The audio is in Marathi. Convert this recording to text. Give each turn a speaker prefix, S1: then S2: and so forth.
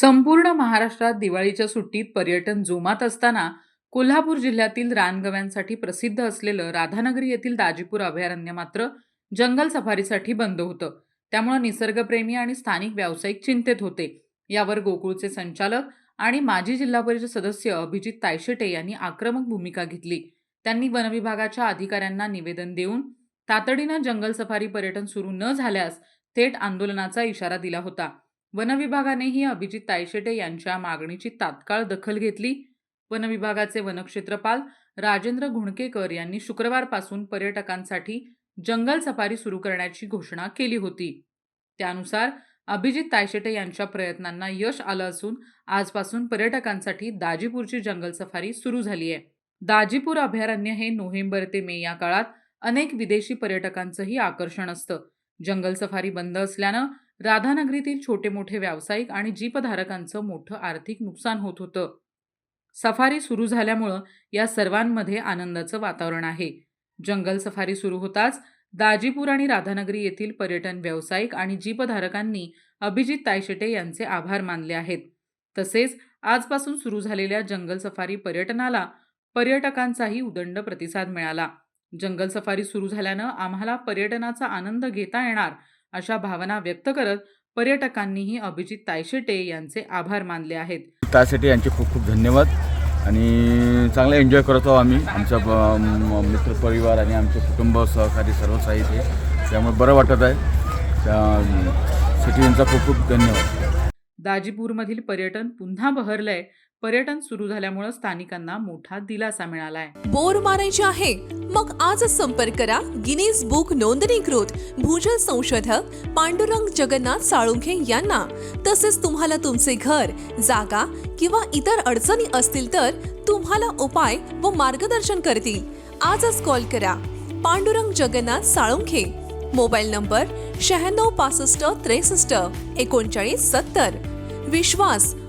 S1: संपूर्ण महाराष्ट्रात दिवाळीच्या सुट्टीत पर्यटन जोमात असताना कोल्हापूर जिल्ह्यातील रानगव्यांसाठी प्रसिद्ध असलेलं राधानगरी येथील दाजीपूर अभयारण्य मात्र जंगल सफारीसाठी बंद होतं. त्यामुळे निसर्गप्रेमी आणि स्थानिक व्यावसायिक चिंतेत होते. यावर गोकुळचे संचालक आणि माजी जिल्हा परिषद सदस्य अभिजित तायशेटे यांनी आक्रमक भूमिका घेतली. त्यांनी वनविभागाच्या अधिकाऱ्यांना निवेदन देऊन तातडीनं जंगल सफारी पर्यटन सुरू न झाल्यास थेट आंदोलनाचा इशारा दिला होता. वनविभागानेही अभिजित तायशेटे यांच्या मागणीची तात्काळ दखल घेतली. वनविभागाचे वनक्षेत्रपाल राजेंद्र घुणकेकर यांनी शुक्रवारपासून पर्यटकांसाठी जंगल सफारी सुरू करण्याची घोषणा केली होती. त्यानुसार अभिजित तायशेटे यांच्या प्रयत्नांना यश आलं असून आजपासून पर्यटकांसाठी दाजीपूरची जंगल सफारी सुरू झाली आहे. दाजीपूर अभयारण्य हे नोव्हेंबर ते मे या काळात अनेक विदेशी पर्यटकांचंही आकर्षण असतं. जंगल सफारी बंद असल्यानं राधानगरीतील छोटे मोठे व्यावसायिक आणि जीपधारकांचं मोठं आर्थिक नुकसान होत होतं. सफारी सुरू झाल्यामुळं या सर्वांमध्ये आनंदाचं वातावरण आहे. जंगल सफारी सुरू होताच दाजीपूर आणि राधानगरी येथील पर्यटन व्यावसायिक आणि जीपधारकांनी अभिजित तायशेटे यांचे आभार मानले आहेत. तसेच आजपासून सुरू झालेल्या जंगल सफारी पर्यटनाला पर्यटकांचाही उदंड प्रतिसाद मिळाला. जंगल सफारी सुरू झाल्यानं आम्हाला पर्यटनाचा आनंद घेता येणार अशा भावना व्यक्त करत पर्यटकांनीही अभिजित तायशेटे यांचे आभार मानले आहेत.
S2: त्यासाठी यांचे खूप खूप धन्यवाद. आणि चांगलं एन्जॉय करत आहोत आम्ही. आमचा ब- म- मित्रपरिवार आणि आमचे कुटुंब सहकारी सर्व साहित्य. त्यामुळे बरं वाटत आहे. त्या सिटीजनचा खूप खूप धन्यवाद.
S1: दाजीपूरमधील पर्यटन पुन्हा बहरलंय. पर्यटन सुरू झाल्यामुळे स्थानिकांना मोठा दिलासा मिळालाय.
S3: बोर मारायचे आहे. मग आजच संपर्क करा. गिनीज बुक नोंदणीकृत भूजल संशोधक पांडुरंग जगन्नाथ साळुंखे यांना. तसेच तुम्हाला तुमचे घर जागा किंवा इतर अडचणी असतील तर तुम्हाला उपाय व मार्गदर्शन करतील. आजच कॉल करा. पांडुरंग जगन्नाथ साळुंखे. मोबाईल नंबर शहाण्णव पासष्ट त्रेसष्ट एकोणचाळीस सत्तर. विश्वास